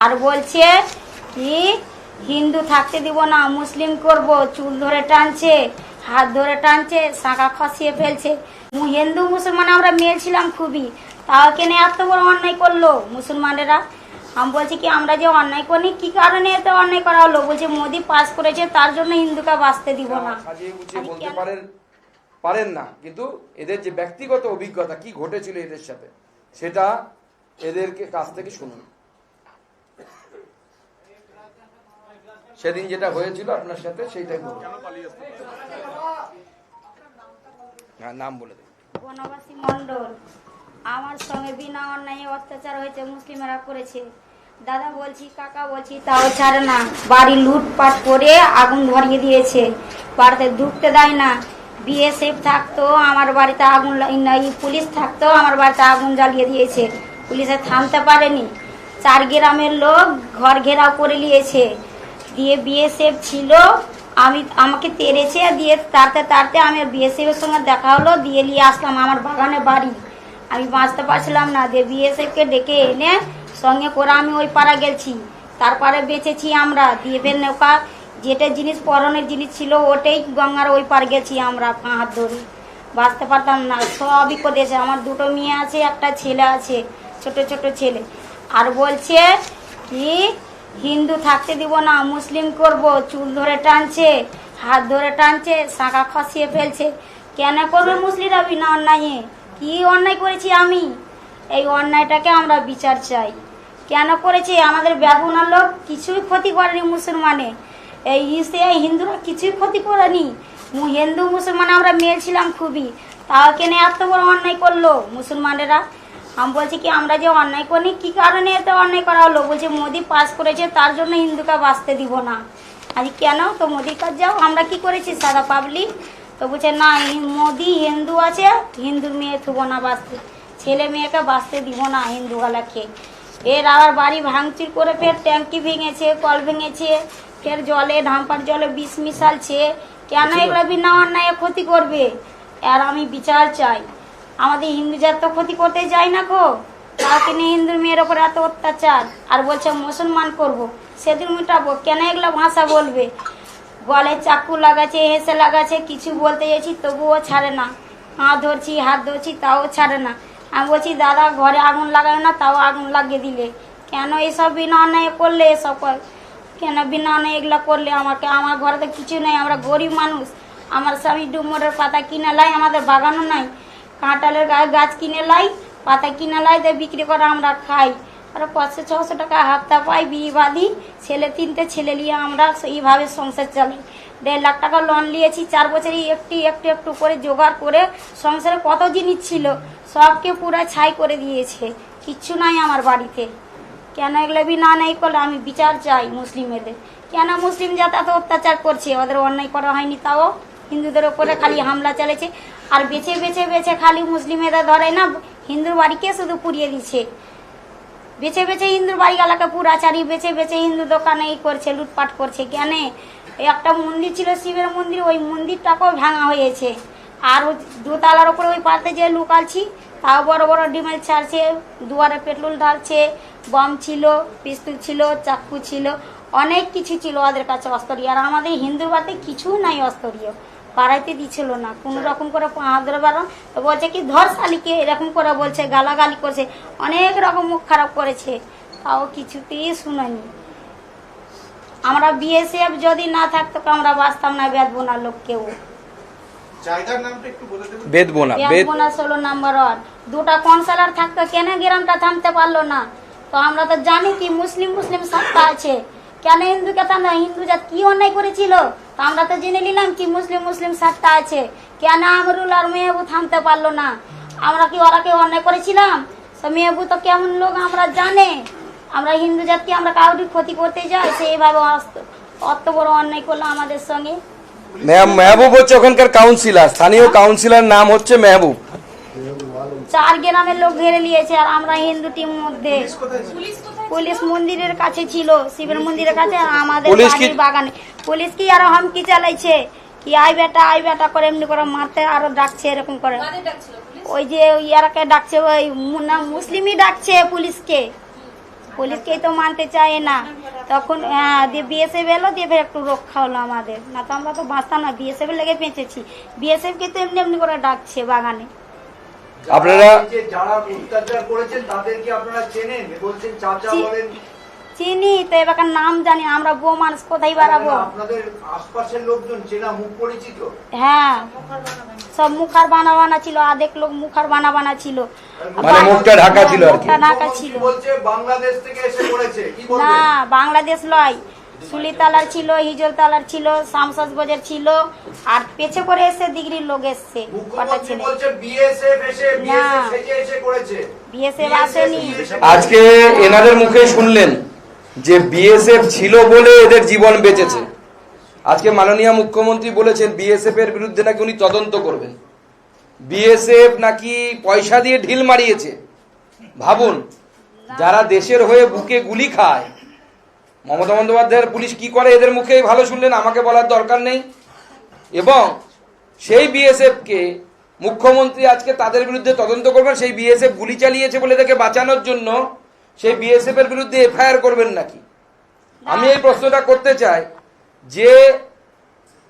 আর বলছে কি হিন্দু থাকতে দিব না মুসলিম করব চুল ধরে টানছে হাত ধরে টানছে শাঁখা খসিয়ে ফেলছে। হিন্দু মুসলমান আমরা মেয়ে ছিলাম খুবই তাও কেন এত বড় অন্যায় করল মুসলমানেরা? আমি বলছি কি আমরা যে অন্যায় করি কি কারণে এত অন্যায় করা হলো? বলছে মোদি পাস করেছে তার জন্য হিন্দুকে বাঁচতে দিব না। বলতে পারেন পারেন না কিন্তু এদের যে ব্যক্তিগত অভিজ্ঞতা কি ঘটেছিল এদের সাথে সেটা এদেরকে কাছ থেকে শুনুন। সেদিন যেটা হয়েছিল আপনার সাথে সেইটাই বলুন। হ্যাঁ নাম বলে বনবাসী মণ্ডল আমার সঙ্গে বিনা অন্যায় অত্যাচার হয়েছে মুসলিমেরা করেছে। দাদা বলছি কাকা বলছি তাও ছাড়ে না। বাড়ি লুটপাট করে আগুন ধরিয়ে দিয়েছে। বাড়িতে ঢুকতে দেয় না। বিএসএফ থাকতো আমার বাড়িতে আগুন পুলিশ থাকতো আমার বাড়িতে আগুন জ্বালিয়ে দিয়েছে। পুলিশে থামতে পারেনি। চার গ্রামের লোক ঘর ঘেরাও করে নিয়েছে। দিয়ে বিএসএফ ছিল, আমি, আমাকে তেড়েছে দিয়ে তাড়তে তাড়তে আমি বিএসএফ এর সঙ্গে দেখা হলো, দিয়ে নিয়ে আসলাম আমার বাগানে বাড়ি। আমি বাঁচতে পারছিলাম না, দিয়ে বিএসএফ কে ডেকে এনে সঙ্গে করে আমি ওই পাড়া গেছি। তারপরে বেঁচেছি আমরা, দিয়ে নৌকা, যেটা জিনিস পরনের জিনিস ছিল ওটাই গঙ্গার ওই পার গেছি আমরা, পা হাত ধরে। বাঁচতে পারতাম না, সবই করেছে আমার দুটো মেয়ে আছে, একটা ছেলে আছে, ছোট ছোট ছেলে। আর বলছে কি হিন্দু থাকতে দিব না, মুসলিম করব, চুল ধরে টানছে, হাত ধরে টানছে, শাঁখা খসিয়ে ফেলছে। কেন করবে মুসলিম মুসলিমরা বিনা অন্যায়ে। কি অন্যায় করেছি আমি? এই অন্যায়টাকে আমরা বিচার চাই। কেন করেছে? আমাদের ব্যাগুনার লোক কিছুই ক্ষতি করেনি মুসলমানে। এই ইসে হিন্দুরা কিছুই ক্ষতি করেনি। হিন্দু মুসলমান আমরা মেয়ে ছিলাম খুবই। তাও কেন এত বড় অন্যায় করল মুসলমানেরা? আমি বলছি কি আমরা যে অন্যায় করি কি কারণে এত অন্যায় করা হলো? বলছে মোদি পাস করেছে তার জন্য হিন্দুকে বাঁচতে দিব না। আজ কেন? তো মোদির কাজ যাও আমরা কি করেছি সাদা পাবলিক তো বলছে না মোদি হিন্দু আছে হিন্দুর মেয়ে থুবো না বাঁচতে। ছেলে মেয়েকে বাঁচতে দিব না হিন্দুওয়ালাকে এর আবার বাড়ি ভাঙচুর করে ফের ট্যাঙ্কি ভেঙেছে কল ভেঙেছে ফের জলে ঢাম্পার জলে বিষ মিশালছে। কেন এগুলো বিনা অন্যায় ক্ষতি করবে? আর আমি বিচার চাই। আমাদের হিন্দু জাত তো ক্ষতি করতে যায় না গো। তাকে নিয়ে হিন্দুর মেয়ের ওপর এত অত্যাচার। আর বলছে, মুসলমান করব। সেদিন মিটাবো কেন এগুলো ভাষা বলবে? গলে চাকু লাগাচ্ছে, হেসে লাগাচ্ছে, কিছু বলতে গেছি তবুও ছাড়ে না। হাত ধরছি হাত ধরছি, তাও ছাড়ে না। আমি বলছি, দাদা, ঘরে আগুন লাগায় না, তাও আগুন লাগিয়ে দিলে। কেন এসব বিনা অন্যায় করলে এসব কেন বিনা অন্যায় এগুলো করলে আমাকে? আমার ঘরে তো কিছু নেই, আমরা গরিব মানুষ। আমার স্বামী ডুমরের পাতা কিনে লাই, আমাদের বাগানও নাই। কাঁঠালের গায়ে গাছ কিনে লাই, পাতা কিনে লাই, দিয়ে বিক্রি করে আমরা খাই। আর পাঁচশো, ছশো টাকা হাফতা পাই বিয়ে বাদি। ছেলে তিনটে, ছেলে নিয়ে আমরা এইভাবে সংসার চালাই দেড় লাখ টাকা লোন নিয়েছি, চার বছরই একটু একটু একটু করে জোগাড় করে সংসারে কত জিনিস ছিল, সবকে পুরো ছাই করে দিয়েছে। কিচ্ছু নাই আমার বাড়িতে। কেন এগুলো বি না নেই করলে আমি বিচার চাই মুসলিমেদের। কেন মুসলিম এত অত্যাচার করছে? ওদের অন্যায় করা হয়নি তাও? হিন্দুদের ওপরে খালি হামলা চলেছে আর বেছে বেছে বেছে খালি মুসলিমেরা ধরে না, হিন্দুর বাড়িকে শুধু পুড়িয়ে দিচ্ছে। বেছে বেছে হিন্দুর বাড়ি এলাকা পুরাচারি বেছে বেছে হিন্দু দোকানে এই করছে, লুটপাট করছে। কেন? একটা মন্দির ছিল, শিবের মন্দির, ওই মন্দিরটাকেও ভাঙা হয়েছে। আর দোতলার ওপরে ওই পাতে যে লুকালছি তাও বড় বড় ডিমেল ছাড়ছে, দুয়ারে পেট্রোল ঢালছে, বম ছিল, পিস্তুল ছিল চাক্কু ছিল, অনেক কিছু ছিল ওদের কাছে অস্তরীয়। আর আমাদের হিন্দুর বাড়িতে কিছু নাই অস্তরীয়। পাড়াইতে দিছিল না। কোনো রকম করে পাঁদর বারণ তো বলছে কি ধর শালিকে এরকম করে বলছে গালাগালি করছে অনেক রকম মুখ খারাপ করেছে। তাও কিছুতেই শুনেনি আমরা বিএসএফ যদি না থাকতো আমরা বাঁচতাম না বেদবোনা লোক কেউ বেদবোনা বেদবোনা ষোলো নাম্বার ওয়ার্ড। দুটা কাউন্সিলর থাকতো কেন গ্রামটা থামতে পারল না? তো আমরা তো জানি কি মুসলিম মুসলিম সত্তা আছে। কেন হিন্দু হিন্দুকে থামতে হিন্দু জাত কি অন্যায় করেছিল? তো আমরা তো জেনে নিলাম কি মুসলিম মুসলিম সাতটা আছে। কেন আমরুল আর মেহবু থামতে পারল না? আমরা কি ওরা কি অন্যায় করেছিলাম? তো মেহবু তো কেমন লোক আমরা জানে। আমরা হিন্দু জাতকে আমরা কাউরির ক্ষতি করতে যাই? সেইভাবে অত বড় অন্যায় করল আমাদের সঙ্গে। মেহ- মেহবুব হচ্ছে ওখানকার কাউন্সিলর স্থানীয় কাউন্সিলর নাম হচ্ছে মেহবুব। চার গ্রামের লোক ঘেরে নিয়েছে আর আমরা হিন্দু টিম মধ্যে। পুলিশ মন্দিরের কাছে ছিল শিবের মন্দিরের কাছে আমাদের পুলিশ কি- বাড়ির বাগানে। পুলিশ কি আরও হামকি চালাইছে? কি আই বেটা আই বেটা করে এমনি করে মারতে আরও ডাকছে এরকম করে। ওই যে ইয়ারাকে ডাকছে ওই না, মুসলিমই ডাকছে পুলিশকে। পুলিশকেই তো মানতে চায় না। তখন হ্যাঁ, দিয়ে বিএসএফ এলো দিয়ে ফের একটু রক্ষা হলো আমাদের। না তো আমরা তো বাঁচতাম না বিএসএফ লেগে বেঁচেছি। বিএসএফ কে তো এমনি এমনি করে ডাকছে বাগানে। আপনারা- যারা অত্যাচার করেছেন তাদেরকে আপনারা চেনেন? বলছেন চাচা বলেন। চিনি তো এবার নাম জানি আমরা বউ মানুষ কোথায় বাড়াবো? আপনাদের আশপাশের লোকজন চেনা মুখ পরিচিত? হ্যাঁ। সব মুখার বানা বানা ছিল আধেক লোক মুখার বানা বানা ছিল মানে মুখটা ঢাকা ছিল আর কি। ঢাকা ছিল। বলছে বাংলাদেশ থেকে এসে করেছে কি না বাংলাদেশ লয়। সুলিতালার ছিল হিজল তালার ছিল শামসাজ বাজার ছিল আর পেছে করে এসে ডিগ্রির লোক এসছে কটা ছেলে। বলছে বিএসএফ এসে বিএসএফ সেজে এসে করেছে। বিএসএফ আসেনি। আজকে এনাদের মুখে শুনলেন যে বিএসএফ ছিল বলে এদের জীবন বেঁচেছে। আজকে মাননীয় মুখ্যমন্ত্রী বলেছেন বিএসএফ এর বিরুদ্ধে নাকি উনি তদন্ত করবেন। বিএসএফ নাকি পয়সা দিয়ে ঢিল মারিয়েছে। ভাবুন যারা দেশের হয়ে বুকে গুলি খায় মমতা বন্দ্যোপাধ্যায়ের পুলিশ কি করে এদের মুখেই ভালো শুনলেন? আমাকে বলার দরকার নেই। এবং সেই বিএসএফকে মুখ্যমন্ত্রী আজকে তাদের বিরুদ্ধে তদন্ত করবেন, সেই বিএসএফ গুলি চালিয়েছে বলে তাকে বাঁচানোর জন্য, সেই বিএসএফ এর বিরুদ্ধে এফআইআর করবেন নাকি? আমি এই প্রশ্নটা করতে চাই যে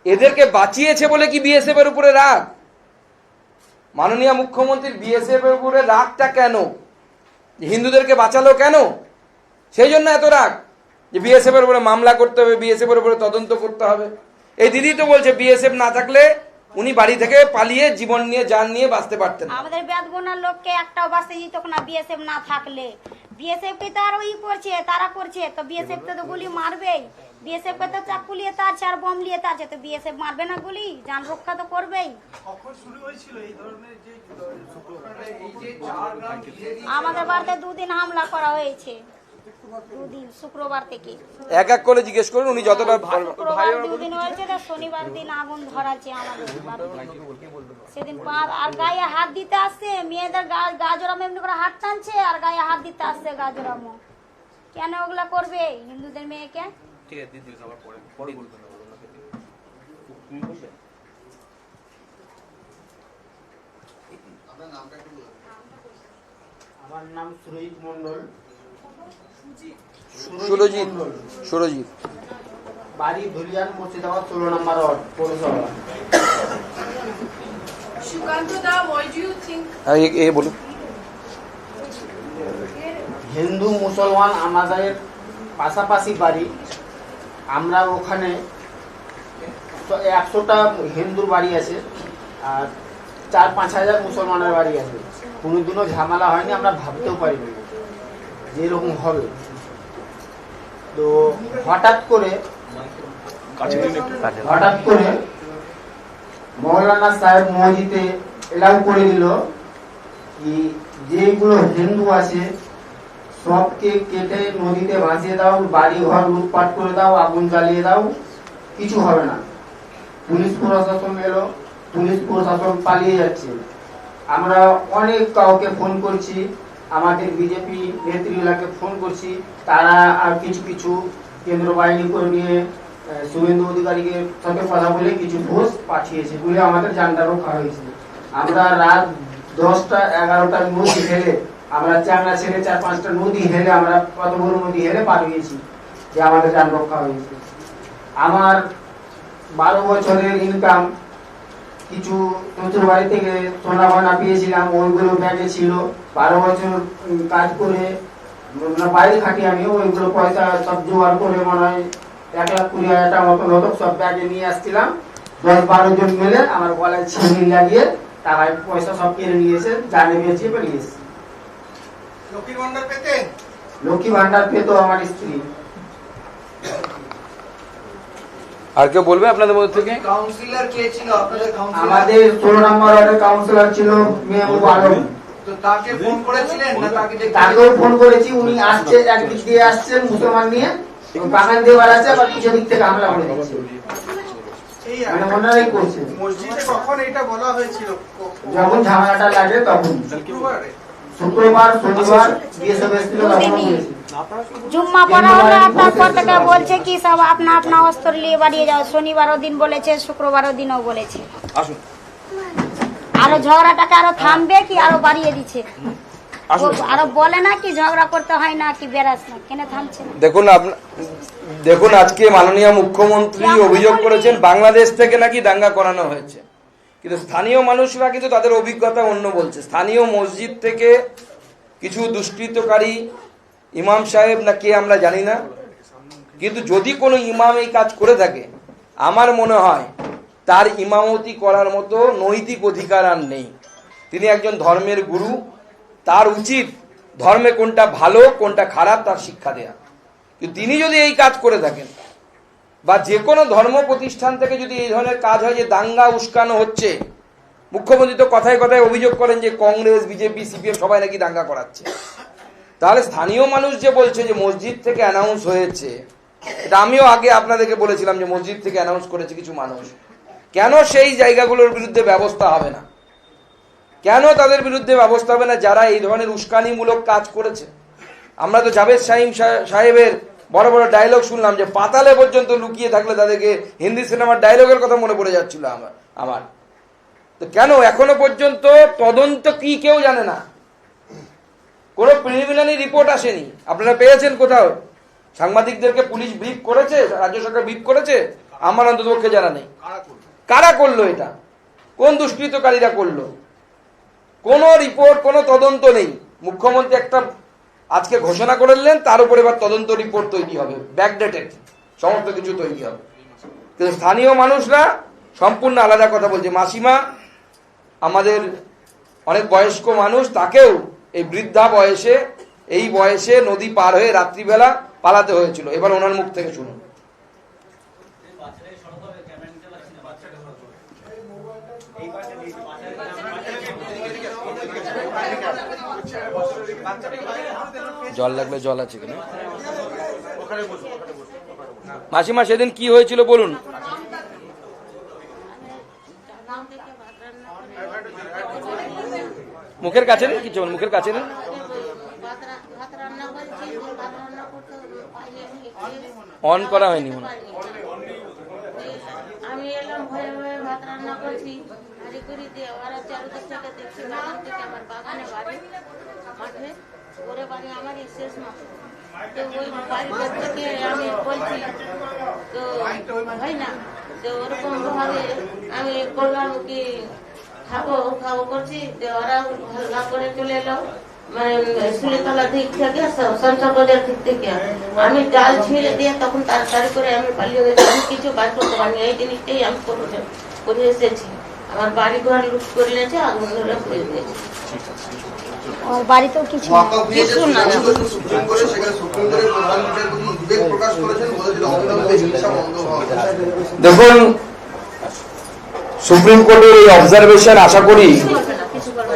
এদেরকে বাঁচিয়েছে বলে কি বিএসএফ এর উপরে রাগ? মাননীয় মুখ্যমন্ত্রীর বিএসএফ এর উপরে রাগটা কেন? হিন্দুদেরকে বাঁচালো কেন? সেই জন্য এত রাগ। যে বিএসএফ এর উপরে মামলা করতে হবে বিএসএফ এর উপরে তদন্ত করতে হবে। এই দিদি তো বলছে বিএসএফ না থাকলে উনি বাড়ি থেকে পালিয়ে জীবন নিয়ে যান নিয়ে বাঁচতে পারতেন। আমাদের বেদগুনার লোককে একটাও বাঁচতে দিত না বিএসএফ না থাকলে। বিএসএফ কে তো আরও ই করছে তারা করছে তো বিএসএফ তো গুলি মারবেই। বিএসএফ কে তো চাকু লিয়ে তারছে আর বম লিয়ে তারছে তো বিএসএফ মারবে না গুলি? যান রক্ষা তো করবেই। কখন শুরু হয়েছিল এই ধরনের যে এই যে চার গ্রাম আমাদের বাড়িতে দুদিন হামলা করা হয়েছে। দুদিন শুক্রবার থেকে। এক এক করে জিজ্ঞেস করুন উনি যতটা পারবেন। দুদিন হয়েছে তো শনিবার দিন আগুন ধরাচ্ছে আমাদের সেদিন পা- আর গায়ে হাত দিতে আসছে মেয়েদের গা- গা এমনি করে হাত টানছে আর গায়ে হাত দিতে আসছে গা জোড়ামো কেন ওগুলা করবে হিন্দুদের মেয়েকে? আমার নাম সুরজিৎ মন্ডল সুরজিৎ সুরজিৎ। বাড়ি ধুলিয়ান মুর্শিদাবাদ ষোলো নম্বর ওয়ার্ড পৌরসভা। Shukanta, why do you think? হ্যাঁ, এ- এ বলুন। হিন্দু মুসলমান আমাদের পাশাপাশি বাড়ি আমরা ওখানে একশোটা হিন্দুর বাড়ি আছে আর চার পাঁচ হাজার মুসলমানের বাড়ি আছে। কোনোদিনও ঝামেলা হয়নি আমরা ভাবতেও পারিনি। এরকম হবে। তো হঠাৎ করে হঠাৎ করে মৌলানা সাহেব মসজিদে এলাও করে দিল কি যেগুলো হিন্দু আছে, সবকে কেটে নদীতে ভাসিয়ে দাও বাড়ি ঘর লুটপাট করে দাও, আগুন জ্বালিয়ে দাও, কিছু হবে না। পুলিশ প্রশাসন এলো, পুলিশ প্রশাসন পালিয়ে যাচ্ছে। আমরা অনেক কাউকে ফোন করছি আমাদের বিজেপি নেত্রীগুলাকে ফোন করছি, তারা আর কিছু কিছু কেন্দ্র বাহিনী করে নিয়ে শুভেন্দু অধিকারীকে সাথে কথা বলে কিছু ঘোষ পাঠিয়েছে বলে আমাদের জানটা রক্ষা হয়েছে। আমরা রাত দশটা এগারোটা নদী হেলে, আমরা চাংলা ছেড়ে চার পাঁচটা নদী হেলে, আমরা কত বড় নদী হেলে পার হয়েছি, যে আমাদের যান রক্ষা হয়েছে। আমার বারো বছরের ইনকাম কিছু শ্বশুর বাড়ি থেকে সোনা গয়না পেয়েছিলাম, ওইগুলো ব্যাগে ছিল। বারো বছর কাজ করে মানে বাইরে খাটি আমি ওইগুলো পয়সা সব জোগাড় করে মনে হয় এক লাখ কুড়ি হাজার টাকা মতন হতো সব ব্যাগে নিয়ে আসছিলাম। দশ বারো জন মিলে আমার গলায় ছিঁড়ি লাগিয়ে টাকায় পয়সা সব কেড়ে নিয়েছে জানে বেঁচিয়ে বেরিয়েছে লক্ষ্মীর ভান্ডার পেতেন লক্ষ্মী ভান্ডার পেতো আমার স্ত্রী। আর কেউ বলবে আপনাদের মধ্যে থেকে? কাউন্সিলর কে ছিল? আপনাদের কাউন্সিলর আমাদের ষোলো নম্বর ওয়ার্ডের কাউন্সিলর ছিল মেহবুব আলম। তাকে ফোন করেছিলেন না তাকে তাকেও ফোন করেছি উনি আসছে একদিক দিয়ে আসছেন মুসলমান নিয়ে বাগান দিয়ে বাড়াচ্ছে আবার কিছু দিক থেকে হামলা করে দিচ্ছে এই মানে ওনারাই করছে। মসজিদে কখন এটা বলা হয়েছিল? ক- যখন ঝামেলাটা লাগে তখন। শুক্রবার। শনিবার তখন বলেছি জুম্মা পড়া হলো তারপর থেকে বলছে কি সব আপনা আপনা অস্ত্র নিয়ে বাড়িয়ে যাও। শনিবারও দিন বলেছে শুক্রবারও দিনও বলেছে। আসুন। আরও ঝগড়াটাকে আরও থামবে কি আরও বাড়িয়ে দিচ্ছে? আরও বলে না কি ঝগড়া করতে হয় না কি বেরাস না কেন থামছে দেখুন দেখুন আজকে মাননীয় মুখ্যমন্ত্রী অভিযোগ করেছেন বাংলাদেশ থেকে নাকি দাঙ্গা করানো হয়েছে। কিন্তু স্থানীয় মানুষরা কিন্তু তাদের অভিজ্ঞতা অন্য বলছে। স্থানীয় মসজিদ থেকে কিছু দুষ্কৃতকারী ইমাম সাহেব না কে আমরা জানি না। কিন্তু যদি কোনো ইমাম এই কাজ করে থাকে আমার মনে হয় তার ইমামতি করার মতো নৈতিক অধিকার আর নেই। তিনি একজন ধর্মের গুরু। তার উচিত ধর্মে কোনটা ভালো, কোনটা খারাপ তার শিক্ষা দেয়া। কিন্তু তিনি যদি এই কাজ করে থাকেন, বা যে কোনো ধর্ম প্রতিষ্ঠান থেকে যদি এই ধরনের কাজ হয় যে দাঙ্গা, উস্কানো হচ্ছে, মুখ্যমন্ত্রী তো কথায় কথায় অভিযোগ করেন যে কংগ্রেস, বিজেপি, সিপিএম সবাই নাকি দাঙ্গা করাচ্ছে। তাহলে স্থানীয় মানুষ যে বলছে যে মসজিদ থেকে অ্যানাউন্স হয়েছে, এটা আমিও আগে আপনাদেরকে বলেছিলাম যে মসজিদ থেকে অ্যানাউন্স করেছে কিছু মানুষ। কেন সেই জায়গাগুলোর বিরুদ্ধে ব্যবস্থা হবে না? কেন তাদের বিরুদ্ধে ব্যবস্থা হবে না যারা এই ধরনের উস্কানিমূলক কাজ করেছে? আমরা তো জাভেদ সাহিম সাহে- সাহেবের বড় বড় ডায়লগ শুনলাম যে পাতালে পর্যন্ত লুকিয়ে থাকলে তাদেরকে হিন্দি সিনেমার ডায়লগের কথা মনে পড়ে যাচ্ছিল আমার আমার। তো কেন এখনও পর্যন্ত তদন্ত কি কেউ জানে না? কোনো প্রিলিমিনারি রিপোর্ট আসেনি। আপনারা পেয়েছেন কোথাও? সাংবাদিকদেরকে পুলিশ ব্রিফ করেছে? রাজ্য সরকার ব্রিফ করেছে? আমার অন্ততপক্ষে জানা নেই। কারা করল এটা? কোন দুষ্কৃতকারীরা করল? কোনো রিপোর্ট কোনো তদন্ত নেই। মুখ্যমন্ত্রী একটা আজকে ঘোষণা করলেন, তার উপর এবার তদন্ত রিপোর্ট তৈরি হবে। ব্যাকডেটেড সমস্ত কিছু তৈরি হবে। কিন্তু স্থানীয় মানুষরা সম্পূর্ণ আলাদা কথা বলছে। মাসিমা, আমাদের অনেক বয়স্ক মানুষ, তাকেও এই বৃদ্ধা বয়সে, এই বয়সে নদী পার হয়ে রাত্রিবেলা পালাতে হয়েছিল। এবার ওনার মুখ থেকে শুনুন। জল লাগলে জল আছে কিনা? মাসিমা, সেদিন কি হয়েছিল বলুন? মুখের কাছে নেই কিছু? মুখের কাছে নেই? অন করা হয়নি মনে হয়। ওরে বাড়ি শেষ মাঠ তো ওই থেকে আমি বলছি, তো হয় না, তো ওরকম ভাবে আমি করলাম কি, খাব খাব করছি ওরা হাল্লা করে চলে এলো। মানে থেকে দিক থেকে। আমি ডাল ছিঁড়ে দিয়ে তখন তাড়াতাড়ি করে আমি পালিয়ে গেছি। আমি কিছু বাদ করতে পারিনি, এই জিনিসটাই আমি করে করে এসেছি। আমার বাড়ি ঘর লুট করে নিয়েছে আগুন ধরে পুড়ে দিয়েছে। ওর বাড়িতেও কিছু কিছু না। দেখুন সুপ্রিম কোর্টের এই অবজারভেশন আশা করি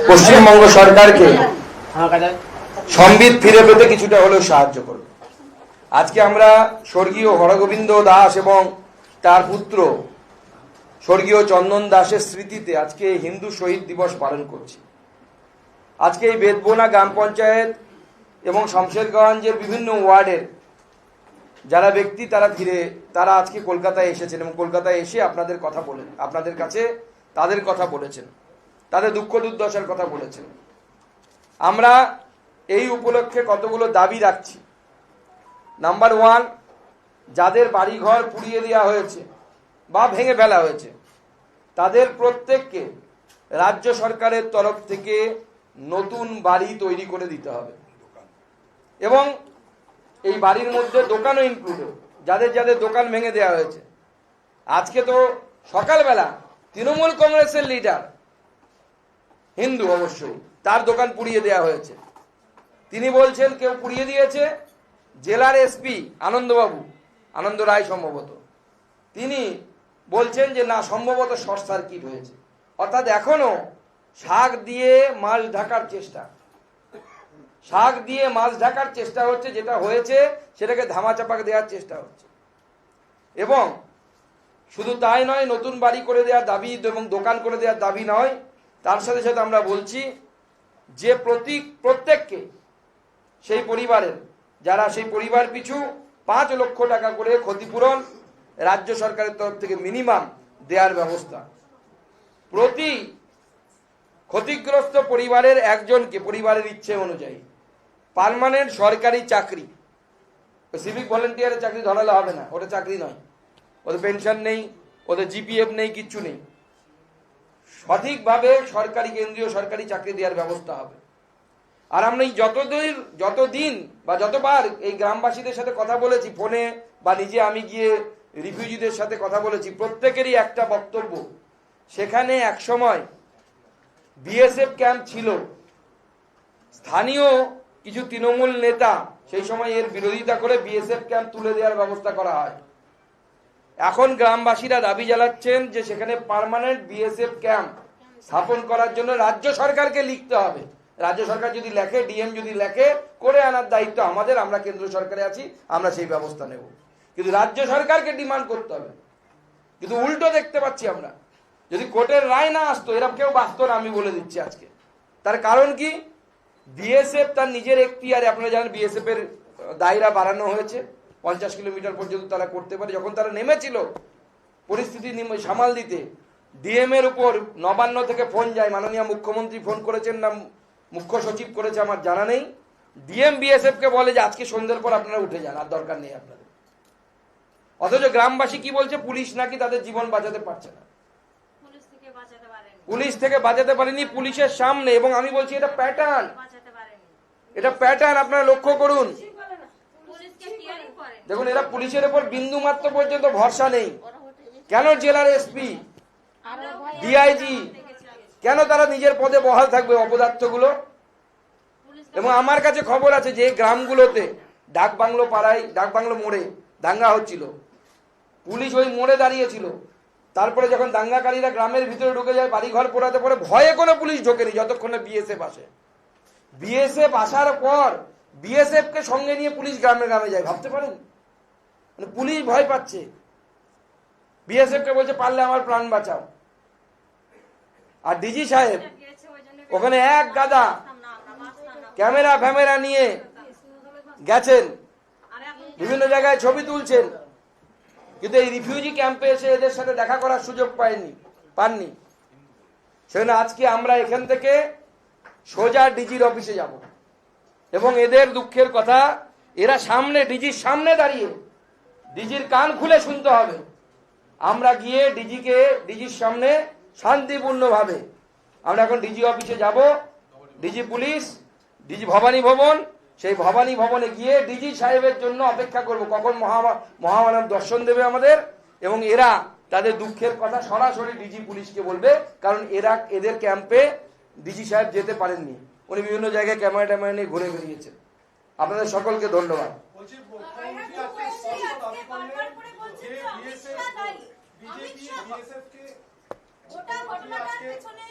পশ্চিমবঙ্গ সরকারকে সম্বিত ফিরে পেতে কিছুটা হলেও সাহায্য করবে। আজকে আমরা স্বর্গীয় হরগোবিন্দ দাস এবং তার পুত্র স্বর্গীয় চন্দন দাসের স্মৃতিতে আজকে হিন্দু শহীদ দিবস পালন করছি। আজকে এই বেদবোনা গ্রাম পঞ্চায়েত এবং শমশেরগঞ্জের বিভিন্ন ওয়ার্ডের যারা ব্যক্তি তারা ফিরে তারা আজকে কলকাতায় এসেছেন এবং কলকাতায় এসে আপনাদের কথা বলেন আপনাদের কাছে তাদের কথা বলেছেন, তাদের দুঃখ দুর্দশার কথা বলেছেন। আমরা এই উপলক্ষে কতগুলো দাবি রাখছি। নাম্বার ওয়ান যাদের বাড়িঘর পুড়িয়ে দেওয়া হয়েছে বা ভেঙে ফেলা হয়েছে, তাদের প্রত্যেককে রাজ্য সরকারের তরফ থেকে নতুন বাড়ি তৈরি করে দিতে হবে। এবং এই বাড়ির মধ্যে দোকানও ইনক্লুডেড যাদের যাদের দোকান ভেঙে দেওয়া হয়েছে। আজকে তো সকালবেলা তৃণমূল কংগ্রেসের লিডার হিন্দু অবশ্যই তার দোকান পুড়িয়ে দেওয়া হয়েছে। তিনি বলছেন, কেউ পুড়িয়ে দিয়েছে? জেলার এসপি আনন্দবাবু, আনন্দ রায় সম্ভবত। তিনি বলছেন যে, না, সম্ভবত শর্ট সার্কিট হয়েছে। অর্থাৎ এখনও শাক দিয়ে মাছ ঢাকার চেষ্টা। শাক দিয়ে মাছ ঢাকার চেষ্টা হচ্ছে, যেটা হয়েছে, সেটাকে ধামাচাপা দেওয়ার চেষ্টা হচ্ছে। এবং শুধু তাই নয়, নতুন বাড়ি করে দেওয়ার দাবি এবং দোকান করে দেওয়ার দাবি নয়, তার সাথে সাথে আমরা বলছি যে প্রতি, প্রত্যেককে সেই পরিবারের, যারা সেই পরিবার পিছু পাঁচ লক্ষ টাকা করে ক্ষতিপূরণ রাজ্য সরকারের তরফ থেকে মিনিমাম দেওয়ার ব্যবস্থা। প্রতি ক্ষতিগ্রস্ত পরিবারের একজনকে, পরিবারের ইচ্ছে অনুযায়ী। পার্মানেন্ট সরকারি চাকরি। সিভিক ভলেন্টিয়ারের চাকরি ধরালে হবে না, ওটা চাকরি নয়। ওদের পেনশন নেই, ওদের জিপিএফ নেই, কিচ্ছু নেই। সঠিকভাবে সরকারি, কেন্দ্রীয় সরকারি চাকরি দেওয়ার ব্যবস্থা হবে। আর আমরা এই যতদিন যতদিন বা যতবার এই গ্রামবাসীদের সাথে কথা বলেছি, ফোনে বা নিজে আমি গিয়ে রিফিউজিদের সাথে কথা বলেছি, প্রত্যেকেরই একটা বক্তব্য। সেখানে একসময় বিএসএফ ক্যাম্প ছিল। স্থানীয় কিছু তৃণমূল নেতা সেই সময় এর বিরোধিতা করে বিএসএফ ক্যাম্প তুলে দেওয়ার ব্যবস্থা করা হয়। এখন গ্রামবাসীরা দাবি জানাচ্ছেন যে সেখানে পার্মানেন্ট বিএসএফ ক্যাম্প স্থাপন করার জন্য রাজ্য সরকারকে লিখতে হবে। রাজ্য সরকার যদি লেখে, ডিএম যদি লেখে, করে আনার দায়িত্ব আমাদের, আমরা কেন্দ্র সরকারে আছি, আমরা সেই ব্যবস্থা নেব। কিন্তু রাজ্য সরকারকে ডিমান্ড করতে হবে। কিন্তু উল্টো দেখতে পাচ্ছি আমরা যদি কোর্টের রায় না আসতো, এরকম কেউ বাঁচতো না, আমি বলে দিচ্ছি আজকে। তার কারণ কি? বিএসএফ তার নিজের একটি এখতিয়ারে আপনারা জানেন বিএসএফ এর দায়রা বাড়ানো হয়েছে। পঞ্চাশ কিলোমিটার পর্যন্ত তারা করতে পারে। যখন তারা নেমেছিল পরিস্থিতি সামাল দিতে ডিএম এর উপর নবান্ন থেকে ফোন যায়। মাননীয় মুখ্যমন্ত্রী ফোন করেছেন না, মুখ্য সচিব করেছে আমার জানা নেই। ডিএম বিএসএফ কে বলে যে, আজকে সন্ধ্যের পর আপনারা উঠে যান, আর দরকার নেই আপনাদের। অথচ গ্রামবাসী কি বলছে? পুলিশ নাকি তাদের জীবন বাঁচাতে পারছে না। পুলিশ থেকে বাঁচাতে পারেনি পুলিশের সামনে এবং আমি বলছি এটা প্যাটার্ন এটা প্যাটার্ন আপনারা লক্ষ্য করুন। দেখুন এরা পুলিশের উপর বিন্দু মাত্র পর্যন্ত ভরসা নেই। কেন জেলার এসপি ডিআইজি কেন তারা নিজের পদে বহাল থাকবে অপদার্থগুলো? এবং আমার কাছে খবর আছে যে গ্রামগুলোতে ডাক বাংলো পাড়ায় ডাক বাংলো মোড়ে দাঙ্গা হচ্ছিল। পুলিশ ওই মোড়ে দাঁড়িয়েছিল। তারপরে যখন দাঙ্গাকারীরা গ্রামের ভিতরে ঢুকে যায়, বাড়িঘর পোড়াতে পরে ভয়ে কোনো পুলিশ ঢোকেনি যতক্ষণে বিএসএফ আসে। বিএসএফ আসার পর বিএসএফ কে সঙ্গে নিয়ে পুলিশ গ্রামে গ্রামে যায়, ভাবতে পারেন? মানে পুলিশ ভয় পাচ্ছে। বিএসএফ কে বলছে, পারলে আমার প্রাণ বাঁচাও। আর ডিজি সাহেব, ওখানে এক গাদা ক্যামেরা ফ্যামেরা নিয়ে গেছেন। বিভিন্ন জায়গায় ছবি তুলছেন। কিন্তু এই রিফিউজি ক্যাম্পে এসে এদের সাথে দেখা করার সুযোগ পায়নি পাননি। সেজন্য আজকে আমরা এখান থেকে সোজা ডিজির অফিসে যাব। এবং এদের দুঃখের কথা, এরা সামনে, ডিজির সামনে দাঁড়িয়ে, ডিজির কান খুলে শুনতে হবে। আমরা গিয়ে ডিজিকে, ডিজির সামনে শান্তিপূর্ণভাবে, আমরা এখন ডিজি অফিসে যাব। ডিজি পুলিশ, ডিজি ভবানী ভবন সেই ভবানী ভবনে গিয়ে ডিজি সাহেবের জন্য অপেক্ষা করব। কখন মহা মহামানব দর্শন দেবে আমাদের? এবং এরা তাদের দুঃখের কথা সরাসরি ডিজি পুলিশকে বলবে কারণ এরা এদের ক্যাম্পে ডিজি সাহেব যেতে পারেননি। উনি বিভিন্ন জায়গায় ক্যামেরা ট্যামেরা নিয়ে ঘুরে বেরিয়েছেন আপনাদের সকলকে ধন্যবাদ। বলছি মুখ্যমন্ত্রী আজকে স্পষ্ট দাবি করলেন যে বিএসএফ বিজেপি বিএসএফ কে আজকে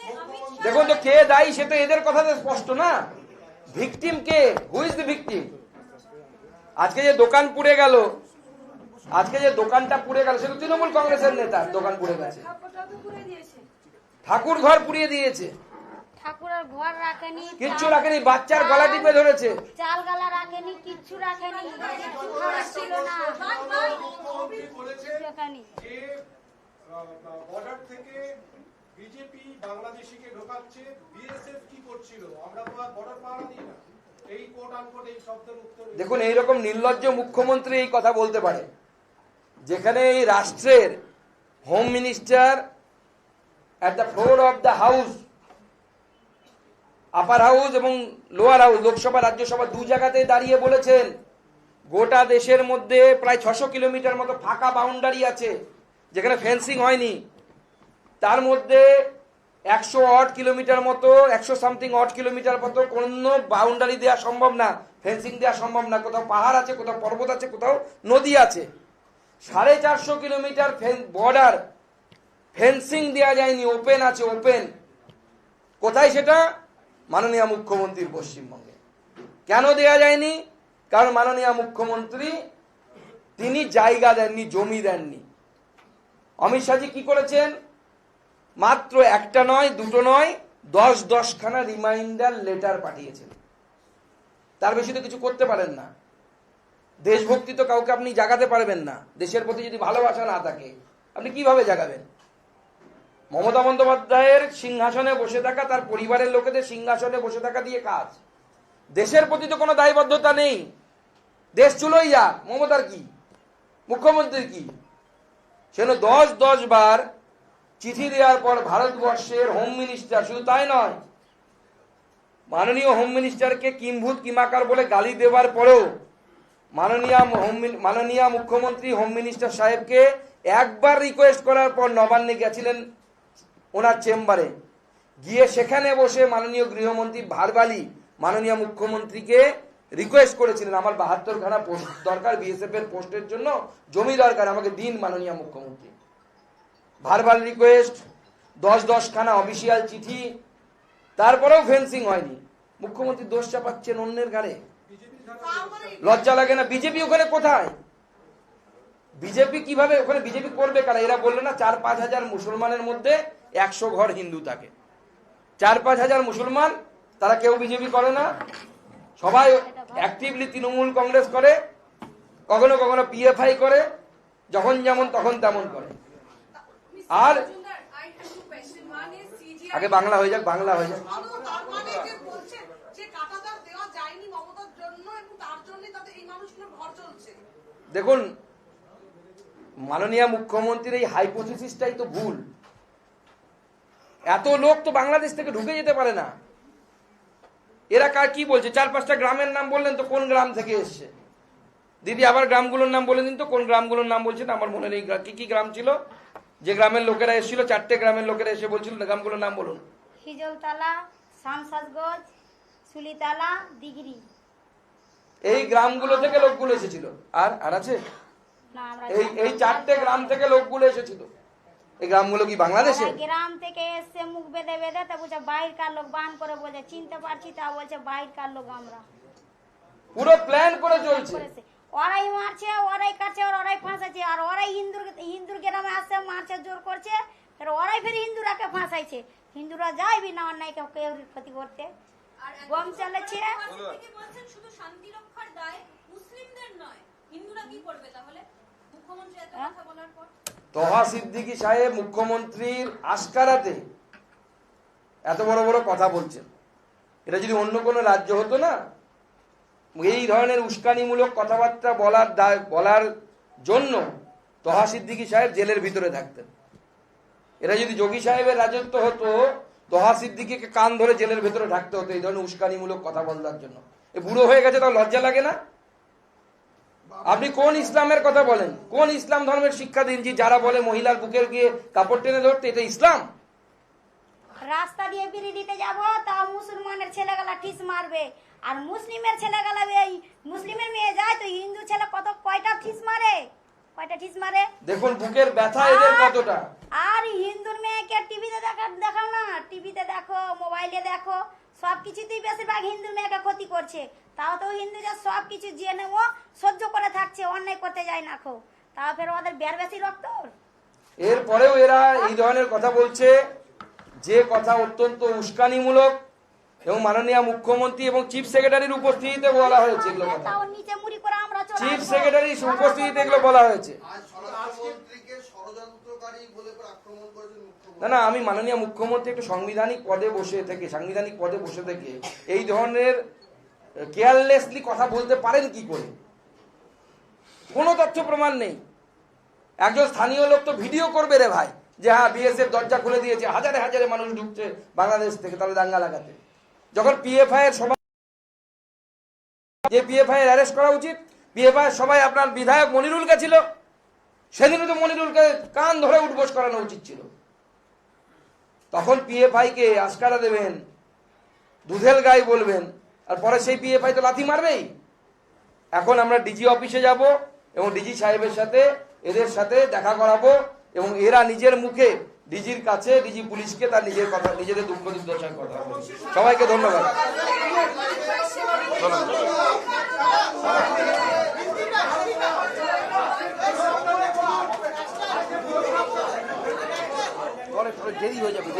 মুখ্যমন্ত্রী দেখুন তো কে দায়ী সে তো এদের কথাতে স্পষ্ট না। ভিকটিম কে? হু ইজ দ্য ভিকটিম আজকে যে দোকান পুড়ে গেল, আজকে যে দোকানটা পুড়ে গেল, সেটা তৃণমূল কংগ্রেসের নেতা দোকান পুড়ে গেছে। ঠাকুর ঘর পুড়িয়ে দিয়েছে। কিচ্ছু রাখেনি, বাচ্চার গলা টিপে ধরেছে। চাল গালা রাখেনি কিচ্ছু রাখেনি বিজেপি বাংলাদেশিকে ঢোকাচ্ছে, বিএসএফ কি করছিল? আমরা তো আর বর্ডার পাহারা দিই না। এই কোট আনকোট এই শব্দের উত্তর দেখুন, এইরকম নির্লজ্জ মুখ্যমন্ত্রী এই কথা বলতে পারে। যেখানে এই রাষ্ট্রের home minister at the floor of the house upper house এবং লোয়ার হাউস লোকসভা, রাজ্যসভা দু জায়গাতেই দাঁড়িয়ে বলেছেন, গোটা দেশের মধ্যে প্রায় ছশো কিলোমিটার মতো ফাঁকা বাউন্ডারি আছে, যেখানে ফেন্সিং হয়নি। তার মধ্যে একশো অট কিলোমিটার মতো, একশো সামথিং অট কিলোমিটার মতো কোনো বাউন্ডারি দেওয়া সম্ভব না ফেন্সিং দেওয়া সম্ভব না। কোথাও পাহাড় আছে, কোথাও পর্বত আছে, কোথাও নদী আছে। সাড়ে চারশো কিলোমিটার বর্ডার ফেন্সিং দেওয়া যায়নি ওপেন আছে ওপেন কোথায় সেটা? মাননীয় মুখ্যমন্ত্রীর পশ্চিমবঙ্গে। কেন দেয়া যায়নি? কারণ মাননীয় মুখ্যমন্ত্রী, তিনি জায়গা দেননি, জমি দেননি। অমিত শাহজি কি করেছেন? মাত্র একটা নয়, দুটো নয়, দশ দশখানা রিমাইন্ডার লেটার পাঠিয়েছেন। তার বেশি তো কিছু করতে পারেন না। দেশভক্তি তো কাউকে আপনি জাগাতে পারবেন না। দেশের প্রতি যদি ভালোবাসা না থাকে, আপনি কীভাবে জাগাবেন? মমতা বন্দ্যোপাধ্যায়ের সিংহাসনে বসে থাকা, তার পরিবারের লোকেদের সিংহাসনে বসে থাকা দিয়ে কাজ। দেশের প্রতি তো কোনো দায়বদ্ধতা নেই। দেশ চুলোই যাক, মমতার কি? মুখ্যমন্ত্রীর কি? সেন দশ দশ বার চিঠি দেওয়ার পর ভারতবর্ষের হোম মিনিস্টার শুধু তাই নয়, মাননীয় হোম মিনিস্টারকে কিম্ভূত কিমাকার বলে গালি দেওয়ার পরেও মাননীয় হোম মিন- মাননীয় মুখ্যমন্ত্রী হোম মিনিস্টার সাহেবকে একবার রিকোয়েস্ট করার পর নবান্নে গেছিলেন ওনার চেম্বারে। গিয়ে সেখানে বসে মাননীয় গৃহমন্ত্রী ভারবালি মাননীয় মুখ্যমন্ত্রীকে রিকোয়েস্ট করেছিলেন, আমার বাহাত্তর খানা পোস্ট দরকার বিএসএফ এর পোস্টের জন্য, জমি দরকার, আমাকে দিন মাননীয় মুখ্যমন্ত্রী। ভারবাল রিকোয়েস্ট দশ দশখানা অফিসিয়াল চিঠি, তারপরেও ফেন্সিং হয়নি। মুখ্যমন্ত্রী দোষ চাপাচ্ছেন অন্যের ঘাড়ে। লজ্জা লাগে না। বিজেপি ওখানে কোথায়? বিজেপি কীভাবে ওখানে বিজেপি করবে কারা? এরা বলল না, চার পাঁচ হাজার মুসলমানের মধ্যে একশো ঘর হিন্দু থাকে। চার পাঁচ হাজার মুসলমান, তারা কেউ বিজেপি করে না। সবাই অ্যাক্টিভলি তৃণমূল কংগ্রেস করে, কখনো কখনো পিএফআই করে, যখন যেমন তখন তেমন করে। CGI. আগে বাংলা হয়ে যাক বাংলা হয়ে যাক। মানে যে বলছে যে কাটাতার দেওয়া যায়নি মমতার জন্য এবং তার জন্য তাদের এই মানুষগুলোর ঘর চলছে। দেখুন মাননীয় মুখ্যমন্ত্রীর এই হাইপোথিসিসটাই তো ভুল। এত লোক তো বাংলাদেশ থেকে ঢুকে যেতে পারে না। এরা কার কি বলছে? চার পাঁচটা গ্রামের নাম বললেন তো কোন গ্রাম থেকে এসছে? দিদি আবার গ্রামগুলোর নাম বলে দিন তো কোন গ্রামগুলোর নাম বলছেন আমার মনে নেই কি কি গ্রাম ছিল? যে গ্রামের লোকেরা এসেছিল চারটে গ্রামের লোকেরা এসে বলছিল গ্রামগুলোর নাম বলুন। হিজলতলা শামসাজগঞ্জ সুলিতলা এই গ্রামগুলো থেকে লোকগুলো এসেছিল। আর আর আছে? এই এই চারটে গ্রাম থেকে লোকগুলো এসেছিল। এই গ্রামগুলো কি বাংলাদেশে গ্রাম থেকে এসছে মুখ বেঁধে বেঁধে তা বলছে বাইরকার লোক বান করে বলছে চিনতে পারছি তা বলছে বাইরকার লোক আমরা। পুরো প্ল্যান করে চলছে। ওরাই মারছে ওরাই কাটছে আর ওরাই ফাঁসাইছে। আর ওরাই হিন্দুর হিন্দুর গ্রামে আসছে মারছে জোর করছে ফের ওরাই ফের হিন্দুরাকে ফাঁসাইছে। হিন্দুরা যাইবি না অন্যায় কেউ কেউ ক্ষতি করতে। গম চালাচ্ছে। শুধু শান্তি রক্ষার দায় মুসলিমদের নয় হিন্দুরা কি করবে তাহলে? মুখ্যমন্ত্রী এত হ্যাঁ? কথা বলার পর? তহা সিদ্দিকী সাহেব মুখ্যমন্ত্রীর আশকারাতে এত বড় বড় কথা বলছেন। এটা যদি অন্য কোনো রাজ্য হতো না এই ধরনের উস্কানিমূলক কথাবার্তা বলার বলার জন্য তহা সিদ্দিকী সাহেব জেলের ভিতরে থাকতেন। এটা যদি যোগী সাহেবের রাজত্ব হতো, তহা সিদ্দিকীকে কান ধরে জেলের ভেতরে থাকতে হতো এই ধরনের উস্কানিমূলক কথা বলার জন্য। এ বুড়ো হয়ে গেছে তাও লজ্জা লাগে না? আপনি কোন ইসলামের কথা বলেন? কোন ইসলাম ধর্মের শিক্ষা দিন যারা বলে মহিলার বুকের গিয়ে কাপড় টেনে ধরতে, এটা ইসলাম? রাস্তা দিয়ে বিড়ি দিতে যাব, তা মুসলমানের ছেলেগুলা ঠিস মারবে। আর মুসলিমের ছেলেগুলা এই মুসলিমের মেয়ে যায় তো হিন্দু ছেলে কত কয়টা ঠিস মারে? কয়টা ঠিস মারে? দেখুন বুকের ব্যথা এদের কতটা? আর হিন্দুর মেয়েকে টিভিতে দেখা দেখাও না। টিভিতে দেখো মোবাইলে দেখো সব কিছুতেই বেশিরভাগ হিন্দুর মেয়েকে ক্ষতি করছে। তাও তো হিন্দুরা সব কিছু জেনে ও সহ্য করে থাকছে অন্যায় করতে যায় না খো তাও ফের ওদের বের বেশি রক্ত? এরপরেও এরা এই ধরনের কথা বলছে যে কথা অত্যন্ত উস্কানিমূলক। এবং মাননীয় মুখ্যমন্ত্রী এবং চিফ সেক্রেটারির উপস্থিতিতে বলা হয়েছে এগুলো চিফ। সেক্রেটারির উপস্থিতিতে এগুলো বলা হয়েছে। না না আমি মাননীয় মুখ্যমন্ত্রী একটু সাংবিধানিক পদে বসে থেকে সাংবিধানিক পদে বসে থেকে এই ধরনের কেয়ারলেসলি কথা বলতে পারেন কি করে? কোনো তথ্য প্রমাণ নেই। একজন স্থানীয় লোক তো ভিডিও করবে রে ভাই যে হ্যাঁ বিএসএফ দরজা খুলে দিয়েছে হাজারে হাজারে মানুষ ঢুকছে বাংলাদেশ থেকে তাহলে দাঙ্গা লাগাতে। যখন পিএফআই এর সভা যে পিএফআই এর অ্যারেস্ট করা উচিত পিএফআই সবাই আপনার বিধায়ক মনিরুলকে ছিল, সেদিনও তো মনিরুলকে কান ধরে উঠবোস করানো উচিত ছিল। তখন পিএফআই কে আস্কারা দেবেন, দুধেল গাই বলবেন, আর পরে সেই পিএফআই তো লাথি মারবেই। এখন আমরা ডিজি অফিসে যাব এবং ডিজি সাহেবের সাথে, এদের সাথে দেখা করাবো এবং এরা নিজের মুখে ডিজির কাছে ডিজি পুলিশকে তার নিজের কথা নিজেদের দুঃখ দুর্দশার কথা। সবাইকে ধন্যবাদ দেরি হয়ে যাবে